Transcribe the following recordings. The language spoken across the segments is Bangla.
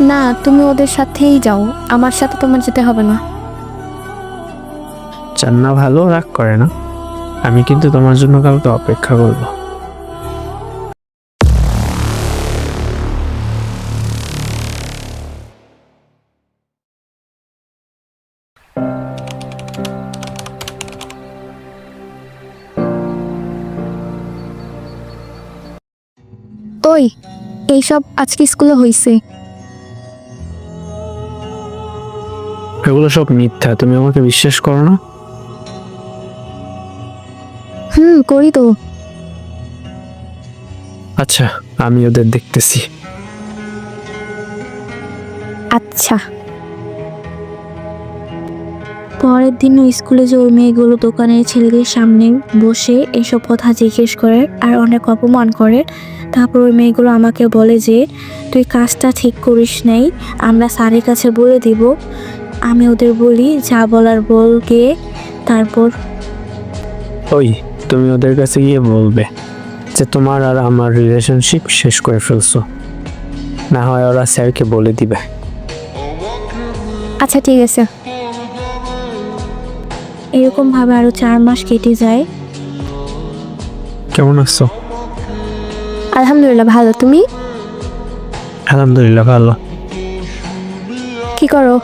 না তুমি ওদের সাথেই যাও। আমার সাথে তোমার যেতে হবে না। চান্না ভালো রাগ করে না। আমি কিন্তু তোমার জন্য কালকে অপেক্ষা করব। ওই এইসব আজকে স্কুলে হইছে। এগুলো সব মিথ্যা তুমি আমাকে বিশ্বাস করো না? হুম করি তো। আচ্ছা আমি ওদের দেখতেছি। আচ্ছা। পরের দিনও স্কুলে যে ওই মেয়েগুলো দোকানের ছেলেদের সামনে বসে এসব কথা জিজ্ঞেস করে আর অনেক অপমান করে তারপর ওই মেয়েগুলো আমাকে বলে যে তুই কাজটা ঠিক করিস নাই আমরা স্যারের কাছে বলে দিব আমি ওদের বলি যা বলার বল গিয়ে তারপর ওই তুমি ওদের কাছে গিয়ে বলবে যে তোমার আর আমার রিলেশনশিপ শেষ করে ফেলছো। না হয় ওরা স্যারকে বলে দিবে। আচ্ছা ঠিক আছে। এরকমভাবে আরও চার মাস কেটে যায়। কেমন আছো? আলহামদুলিল্লাহ ভালো। তুমি? আলহামদুলিল্লাহ ভালো। কি করো?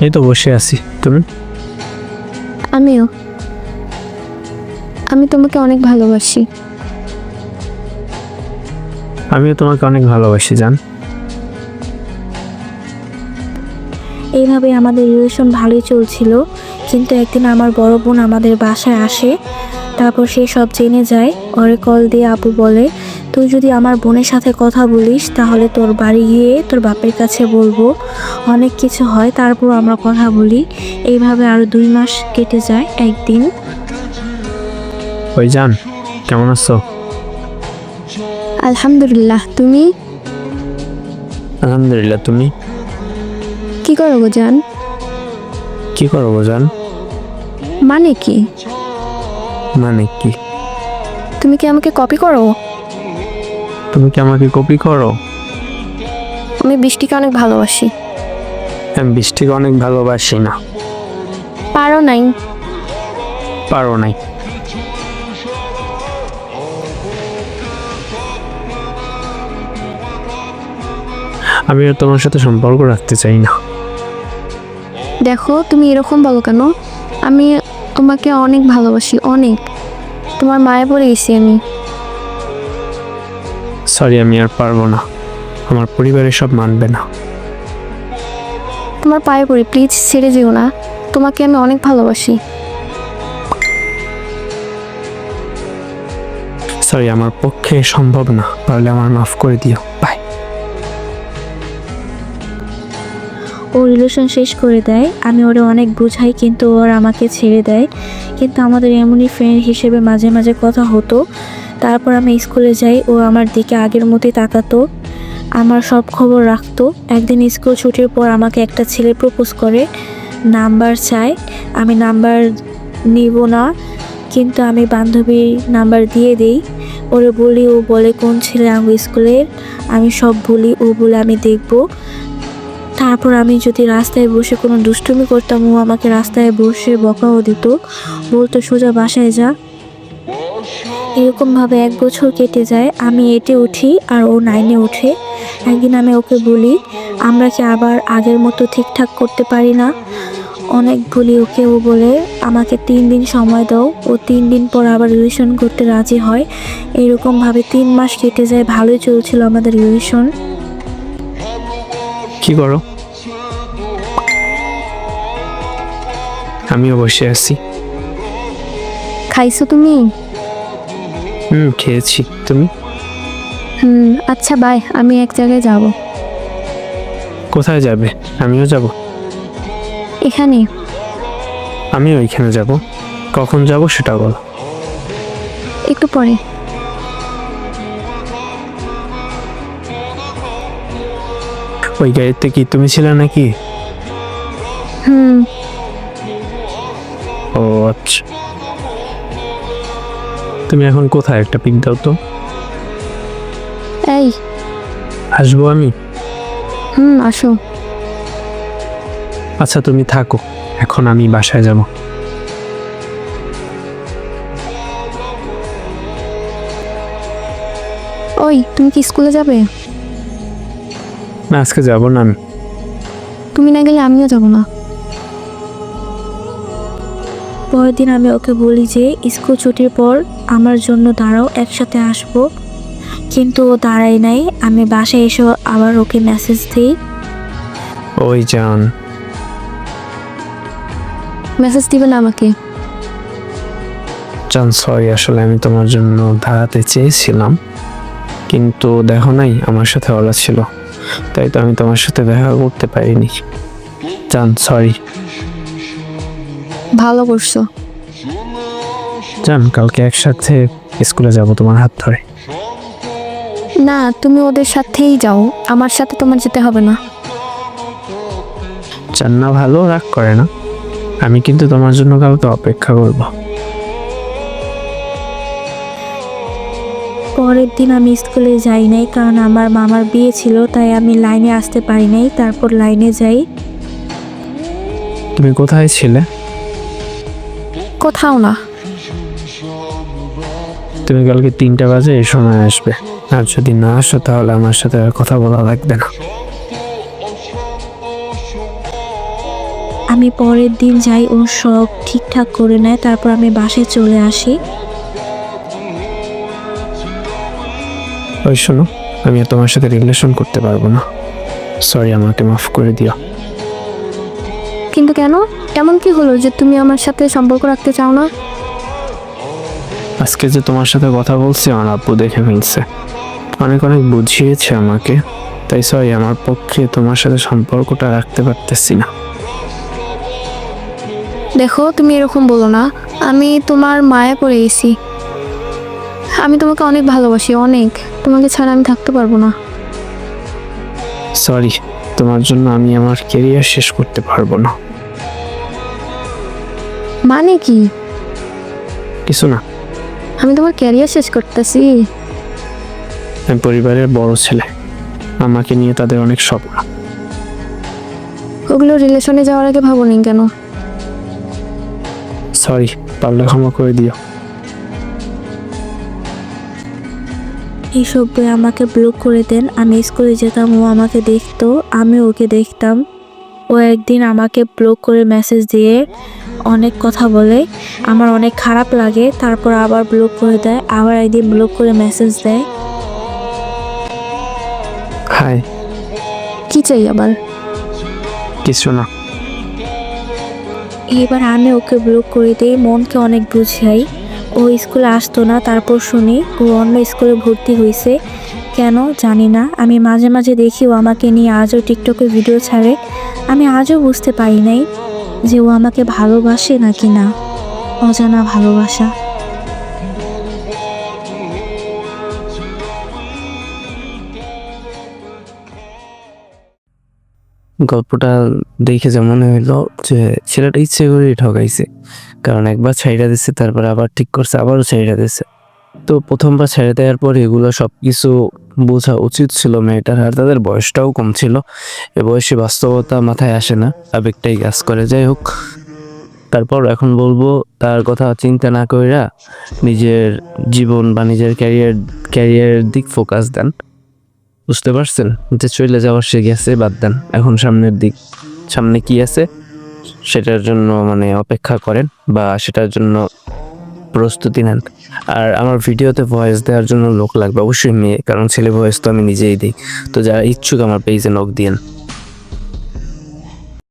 এই তো বসে আছি। তুমি? আমিও। আমি তোমাকে অনেক ভালোবাসি। আমিও তোমাকে অনেক ভালোবাসি জান। এইভাবে আমাদের রিলেশন ভালোই চলছিল। কিন্তু একদিন আমার বড় বোন আমাদের বাসায় আসে তারপর সে সব জেনে যায়। ওরে কল দিয়ে আপু বলে তুই যদি আমার বোনের সাথে কথা বলিস তাহলে তোর বাড়ি গিয়ে তোর বাপের কাছে বলব। অনেক কিছু হয় তারপর আমরা কথা বলি। এইভাবে আরও দুই মাস কেটে যায় একদিন। ওই জান কেমন আছো? আলহামদুলিল্লাহ তুমি? আলহামদুলিল্লাহ তুমি? কি করো গো জান? কি করো গো জান? মানে কি? মানে কি? তুমি কি আমাকে কপি করো? তুমি কি আমাকে কপি করো? আমি বৃষ্টিকে অনেক ভালোবাসি। আমি বৃষ্টিকে অনেক ভালোবাসি না। পারো নাই। পারো নাই। আমি আর তোমার সাথে সম্পর্ক রাখতে চাই না। দেখো তুমি এরকম বলো কেন? আমি তোমাকে অনেক ভালোবাসি অনেক। তোমার মায়ে পড়ে গেছি আমি। সরি আমি আর পারব না। আমার পরিবারের সব মানবে না। তোমার পায়ে পড়ি প্লিজ ছেড়ে যেও না। তোমাকে আমি অনেক ভালোবাসি। সরি আমার পক্ষে সম্ভব না। পারলে আমার মাফ করে দিও। বাই ও রিলেশন শেষ করে দেয়। আমি ওরে অনেক বুঝাই কিন্তু ওর আমাকে ছেড়ে দেয়। কিন্তু আমাদের এমনই ফ্রেন্ড হিসেবে মাঝে মাঝে কথা হতো। তারপর আমি স্কুলে যাই, ও আমার দিকে আগের মতোই তাকাতো, আমার সব খবর রাখতো। একদিন স্কুল ছুটির পর আমাকে একটা ছেলে প্রপোজ করে, নাম্বার চায় আমি নাম্বার নিব না, কিন্তু আমি বান্ধবীর নাম্বার দিয়ে দিই। ওরে বলি, ও বলে, কোন ছেলে আমার স্কুলের আমি সব বলি, ও বলে, আমি দেখব। তারপর আমি যদি রাস্তায় বসে কোনো দুষ্টুমি করতাম, ও আমাকে রাস্তায় বসে বকাও দিত। বলতো, সোজা বাসায় যা। এরকমভাবে এক বছর কেটে যায় আমি এটে উঠি আর ও নাইনে ওঠে একদিন আমি ওকে বলি আমরা কি আবার আগের মতো ঠিকঠাক করতে পারি না? অনেক বলি ওকে ও বলে আমাকে তিন দিন সময় দাও। ও তিন দিন পর আবার রিলেশন করতে রাজি হয়। এরকমভাবে তিন মাস কেটে যায় ভালোই চলছিল আমাদের রিলেশন কি করো? আমিও বসে আছি। খাইছো তুমি? হুম খেয়েছি। তুমি? হুম আচ্ছা বাই। আমি এক জায়গায় যাব। কোথায় যাবে? আমিও যাব। এখানে আমিও ওইখানে যাব। কখন যাব সেটা বলো। একটু পরে। ওই গাড়িতে কি তুমি ছিলে নাকি? হুম। ও আচ্ছা। তুমি এখন কোথায়? একটা পিক দাও তো। এই। আসব আমি? হুম আসো। আচ্ছা তুমি থাকো। এখন আমি বাসায় যাব। ওই তুমি কি স্কুলে যাবে? না আজকে যাব না আমি। তুমি না গেলে আমিও যাব না। পরের দিন আমি ওকে বলি যে স্কুল ছুটির পর আমার জন্য দাঁড়াও একসাথে আসব। কিন্তু ও দাঁড়ায় নাই। আমি বাসায় এসে আবার ওকে মেসেজ দিই। ওই যান মেসেজ দিবেন আমাকে। জান সরি আসলে আমি তোমার জন্য দাঁড়াতে চেয়েছিলাম। কিন্তু দেখো নাই আমার সাথে ওরা ছিল। তাই তো আমি তোমার সাথে দেখা করতে পারিনি। জান সরি ভালো করছ। জান কালকে একসাথে স্কুলে যাব তোমার হাত ধরে। না তুমি ওদের সাথেই যাও। আমার সাথে তোমার যেতে হবে না। চান না ভালো রাগ করে না। আমি কিন্তু তোমার জন্য কালকে অপেক্ষা করব। পরের দিন আমি স্কুলে যাই নাই কারণ আমার মামার বিয়ে ছিল তাই আমি লাইনে আসতে পারি নাই তারপর লাইনে যাই। তুমি কোথায় ছিলে? কোথাও না। তুমি কালকে তিনটা বাজে এই সময় আসবে। আর যদি না আসো তাহলে আমার সাথে আর কথা বলা লাগবে না। আমি পরের দিন যাই ও সব ঠিকঠাক করে নেয় তারপর আমি বাসে চলে আসি। ওই শোনো আমি তোমার সাথে রিলেশন করতে পারব না। সরি আমাকে মাফ করে দিও। কিন্তু কেন? এমন কি হলো যে তুমি আমার সাথে সম্পর্ক রাখতে চাও না? আজকে যে তোমার সাথে কথা বলছি আমার আব্বু দেখে ফেলছে। অনেক অনেক বুঝিয়েছে আমাকে। তাই সরি আমার পক্ষে তোমার সাথে সম্পর্কটা রাখতে পারতেছি না। দেখো তুমি এরকম বলো না। আমি তোমার মায়া পড়ে গেছি। আমি তোমাকে অনেক ভালোবাসি অনেক। তোমাকে ছাড়া আমি থাকতে পারব না। সরি তোমার জন্য আমি আমার কেরিয়ার শেষ করতে পারব না। মানে কি? কিছু না। আমি তোমার ক্যারিয়ার শেষ করতেছি। আমি পরিবারের বড় ছেলে। আমাকে নিয়ে তাদের অনেক স্বপ্ন। ওগুলো রিলেশনে যাওয়ার আগে ভাবনি কেন? সরি পারলে ক্ষমা করে দিও। এইসব বই আমাকে ব্লক করে দেন আমি স্কুলে যেতাম ও আমাকে দেখতো আমি ওকে দেখতাম। ও একদিন আমাকে ব্লক করে মেসেজ দিয়ে অনেক কথা বলে আমার অনেক খারাপ লাগে তারপর আবার ব্লক করে দেয় আবার একদিন ব্লক করে মেসেজ দেয়। হাই কি চাই আবার? কিছু না। এবার আমি ওকে ব্লক করে দিই মনকে অনেক বুঝাই। ও স্কুলে আসতো না তারপর শুনি ও অন্য স্কুলে ভর্তি হয়েছে কেন জানি না। আমি মাঝে মাঝে দেখি ও আমাকে নিয়ে আজও টিকটকে ভিডিও ছাড়ে। আমি আজও বুঝতে পারি নাই যে ও আমাকে ভালোবাসে নাকি না। অজানা ভালোবাসা। গল্পটা দেখে যে মনে হইল যে ছেলেটা ইচ্ছে করেই ঠকাইছে। কারণ একবার ছাইড়া দিচ্ছে তারপর আবার ঠিক করছে, আবারও ছাইড়া দিচ্ছে তো প্রথমবার ছেড়ে দেওয়ার পর এগুলো সব কিছু বোঝা উচিত ছিল মেয়েটার, আর তাদের বয়সটাও কম ছিল। এ বয়সে বাস্তবতা মাথায় আসে না, আবেগটাই কাজ করে। যাই হোক, তারপর এখন বলব, তার কথা চিন্তা না কইরা নিজের জীবন বা নিজের ক্যারিয়ার ক্যারিয়ারের দিক ফোকাস দেন। বুঝতে পারছেন? যে চলে যাওয়ার সে গেছে, বাদ দেন। এখন সামনের দিক, সামনে কি আছে, সেটার জন্য মানে অপেক্ষা করেন, বা সেটার জন্য প্রস্তুতি নেন। আর আমার ভিডিওতে ভয়েস দেওয়ার জন্য লোক লাগবে। অবশ্যই মেয়ে, কারণ ছেলে ভয়েস তো আমি নিজেই দিই। তো যারা ইচ্ছুক আমার পেজে নক দিয়েন